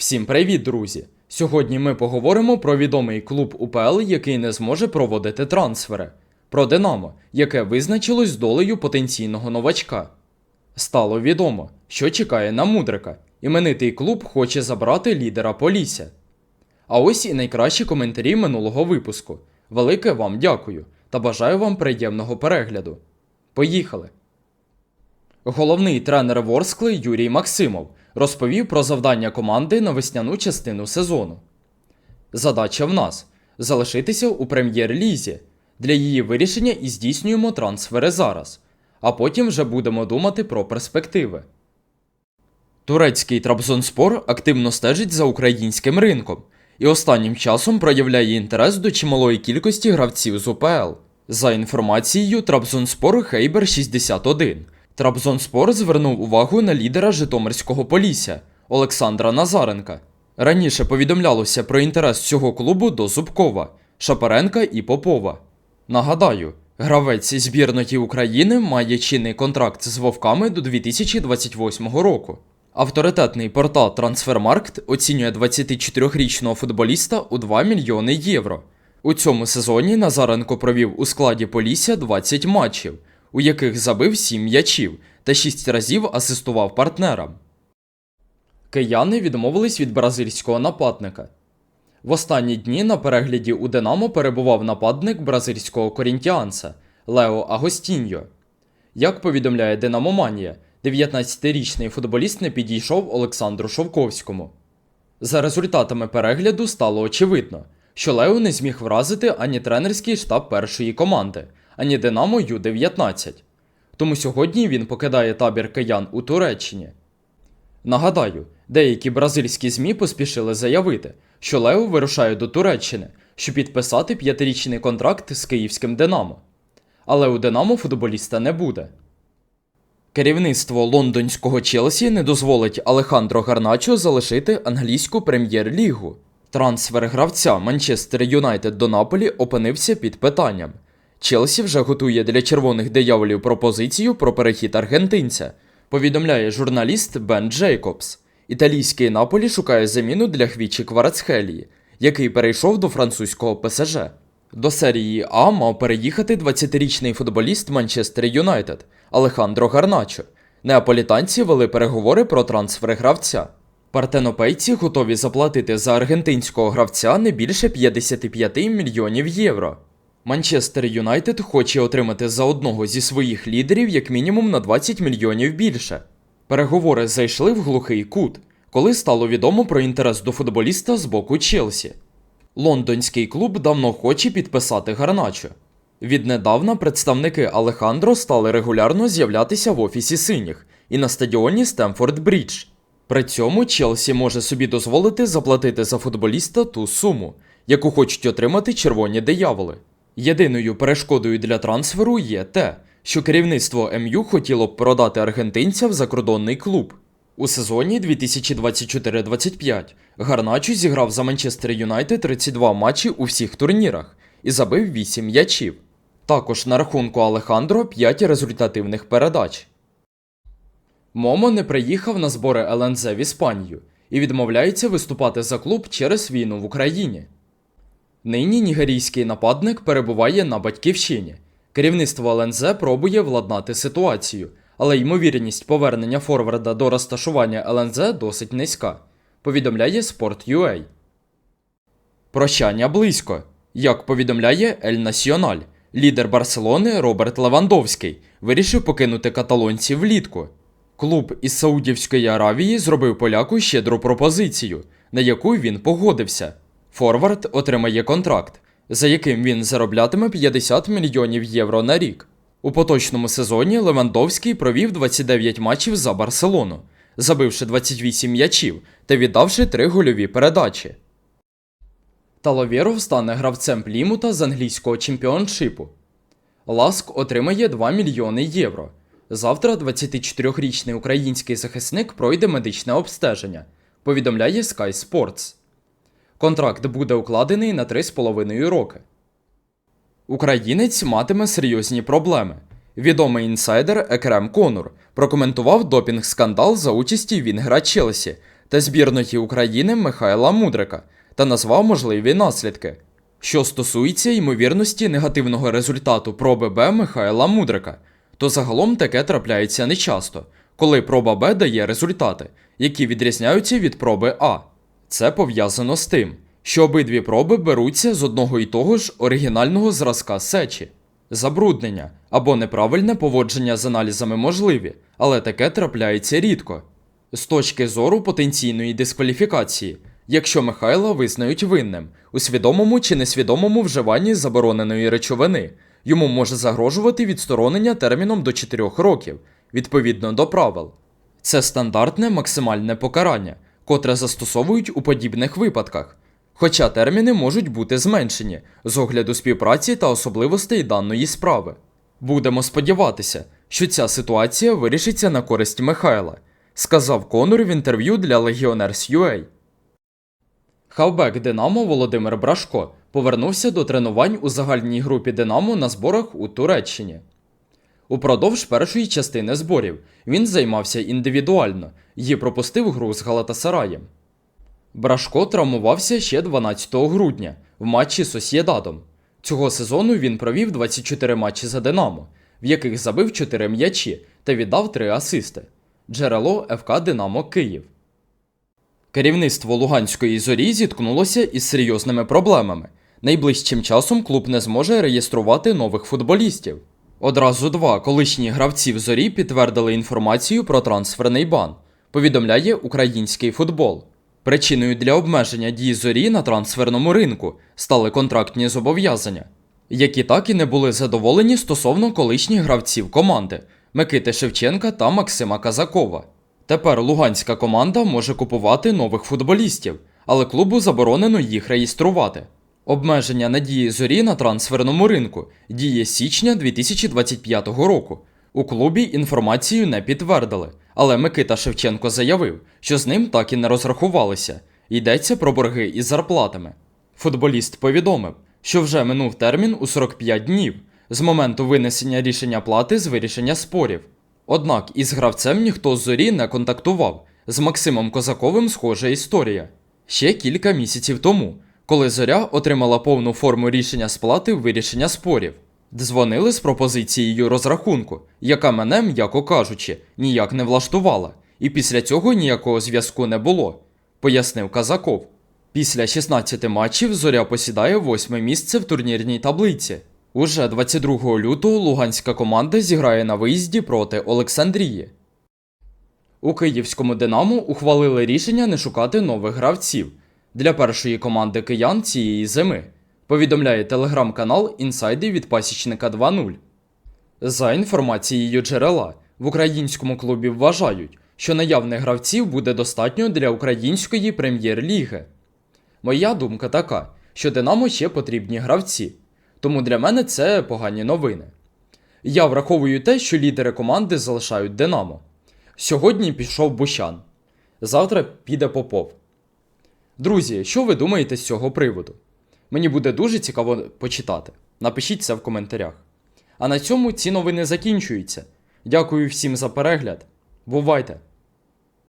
Всім привіт, друзі! Сьогодні ми поговоримо про відомий клуб УПЛ, який не зможе проводити трансфери, про Динамо, яке визначилось долею потенційного новачка. Стало відомо, що чекає на Мудрика. Іменитий клуб хоче забрати лідера Полісся. А ось і найкращі коментарі минулого випуску. Велике вам дякую та бажаю вам приємного перегляду. Поїхали! Головний тренер Ворскли Юрій Максимов розповів про завдання команди на весняну частину сезону. Задача в нас залишитися у прем'єр-лізі. Для її вирішення і здійснюємо трансфери зараз, а потім вже будемо думати про перспективи. Турецький Трабзонспор активно стежить за українським ринком і останнім часом проявляє інтерес до чималої кількості гравців з УПЛ. За інформацією Трабзонспор Хейбер 61. Трабзонспор звернув увагу на лідера Житомирського Полісся Олександра Назаренка. Раніше повідомлялося про інтерес цього клубу до Зубкова, Шапаренка і Попова. Нагадаю, гравець збірної України має чинний контракт з Вовками до 2028 року. Авторитетний портал Трансфермаркт оцінює 24-річного футболіста у 2 мільйони євро. У цьому сезоні Назаренко провів у складі Полісся 20 матчів, у яких забив 7 м'ячів та 6 разів асистував партнерам. Кияни відмовились від бразильського нападника. В останні дні на перегляді у Динамо перебував нападник бразильського корінтіанца Лео Агостіньо. Як повідомляє Динамоманія, 19-річний футболіст не підійшов Олександру Шовковському. За результатами перегляду стало очевидно, що Лео не зміг вразити ані тренерський штаб першої команди, ані Динамо Ю-19. Тому сьогодні він покидає табір киян у Туреччині. Нагадаю, деякі бразильські ЗМІ поспішили заявити, що Лео вирушає до Туреччини, щоб підписати п'ятирічний контракт з київським Динамо. Але у Динамо футболіста не буде. Керівництво лондонського Челсі не дозволить Алехандро Гарначо залишити англійську прем'єр-лігу. Трансфер гравця Манчестер Юнайтед до Наполі опинився під питанням. Челсі вже готує для червоних дияволів пропозицію про перехід аргентинця, повідомляє журналіст Бен Джейкобс. Італійський Наполі шукає заміну для Хвічі Кварацхелії, який перейшов до французького ПСЖ. До серії А мав переїхати 20-річний футболіст Манчестер Юнайтед Алехандро Гарначо. Неаполітанці вели переговори про трансфер гравця. Партенопейці готові заплатити за аргентинського гравця не більше 55 мільйонів євро. Манчестер Юнайтед хоче отримати за одного зі своїх лідерів як мінімум на 20 мільйонів більше. Переговори зайшли в глухий кут, коли стало відомо про інтерес до футболіста з боку Челсі. Лондонський клуб давно хоче підписати Гарначо. Віднедавна представники Алехандро стали регулярно з'являтися в офісі синіх і на стадіоні Стемфорд Брідж. При цьому Челсі може собі дозволити заплатити за футболіста ту суму, яку хочуть отримати червоні дияволи. Єдиною перешкодою для трансферу є те, що керівництво МЮ хотіло б продати аргентинця в закордонний клуб. У сезоні 2024-25 Гарначо зіграв за Манчестер Юнайтед 32 матчі у всіх турнірах і забив 8 м'ячів. Також на рахунку Алехандро 5 результативних передач. Момо не приїхав на збори ЛНЗ в Іспанію і відмовляється виступати за клуб через війну в Україні. Нині нігерійський нападник перебуває на батьківщині. Керівництво ЛНЗ пробує владнати ситуацію, але ймовірність повернення форварда до розташування ЛНЗ досить низька, повідомляє Sport.ua. Прощання близько. Як повідомляє Ель Національ, лідер Барселони Роберт Левандовський вирішив покинути каталонців влітку. Клуб із Саудівської Аравії зробив поляку щедру пропозицію, на яку він погодився. Форвард отримає контракт, за яким він зароблятиме 50 мільйонів євро на рік. У поточному сезоні Левандовський провів 29 матчів за Барселону, забивши 28 м'ячів та віддавши 3 гольові передачі. Таловєров стане гравцем Плімута з англійського чемпіоншипу. Ласк отримає 2 мільйони євро. Завтра 24-річний український захисник пройде медичне обстеження, повідомляє Sky Sports. Контракт буде укладений на 3,5 роки. Українець матиме серйозні проблеми. Відомий інсайдер Екрем Конур прокоментував допінг скандал за участі Вінгера Челсі та збірної України Михайла Мудрика та назвав можливі наслідки, що стосується ймовірності негативного результату проби Б Михайла Мудрика, то загалом таке трапляється нечасто, коли проба Б дає результати, які відрізняються від проби А. Це пов'язано з тим, що обидві проби беруться з одного і того ж оригінального зразка сечі. Забруднення або неправильне поводження з аналізами можливі, але таке трапляється рідко. З точки зору потенційної дискваліфікації, якщо Михайла визнають винним у свідомому чи несвідомому вживанні забороненої речовини, йому може загрожувати відсторонення терміном до 4 років, відповідно до правил. Це стандартне максимальне покарання, котре застосовують у подібних випадках, хоча терміни можуть бути зменшені з огляду співпраці та особливостей даної справи. Будемо сподіватися, що ця ситуація вирішиться на користь Михайла, сказав Конор в інтерв'ю для Legionnaires.ua. Хавбек Динамо Володимир Брашко повернувся до тренувань у загальній групі Динамо на зборах у Туреччині. Упродовж першої частини зборів він займався індивідуально і пропустив гру з Галатасараєм. Брашко травмувався ще 12 грудня в матчі з Сосєдадом. Цього сезону він провів 24 матчі за Динамо, в яких забив 4 м'ячі та віддав 3 асисти. Джерело ФК Динамо Київ. Керівництво Луганської зорі зіткнулося із серйозними проблемами. Найближчим часом клуб не зможе реєструвати нових футболістів. Одразу два колишні гравці в зорі підтвердили інформацію про трансферний бан, повідомляє український футбол. Причиною для обмеження дії зорі на трансферному ринку стали контрактні зобов'язання, які так і не були задоволені стосовно колишніх гравців команди Микити Шевченка та Максима Казакова. Тепер луганська команда може купувати нових футболістів, але клубу заборонено їх реєструвати. Обмеження надії зорі на трансферному ринку діє січня 2025 року. У клубі інформацію не підтвердили, але Микита Шевченко заявив, що з ним так і не розрахувалися. Йдеться про борги із зарплатами. Футболіст повідомив, що вже минув термін у 45 днів з моменту винесення рішення плати з вирішення спорів. Однак із гравцем ніхто з зорі не контактував. З Максимом Козаковим схожа історія. Ще кілька місяців тому, коли зоря отримала повну форму рішення сплати вирішення спорів. Дзвонили з пропозицією розрахунку, яка мене, м'яко кажучи, ніяк не влаштувала, і після цього ніякого зв'язку не було, пояснив Казаков. Після 16 матчів зоря посідає восьме місце в турнірній таблиці. Уже 22 лютого луганська команда зіграє на виїзді проти Олександрії. У київському Динамо ухвалили рішення не шукати нових гравців для першої команди киян цієї зими, повідомляє телеграм-канал Інсайди від пасічника 2.0. За інформацією джерела, в українському клубі вважають, що наявних гравців буде достатньо для української прем'єр-ліги. Моя думка така, що Динамо ще потрібні гравці, тому для мене це погані новини. Я враховую те, що лідери команди залишають Динамо. Сьогодні пішов Бущан, завтра піде Попов. Друзі, що ви думаєте з цього приводу? Мені буде дуже цікаво почитати. Напишіть це в коментарях. А на цьому ці новини закінчуються. Дякую всім за перегляд. Бувайте!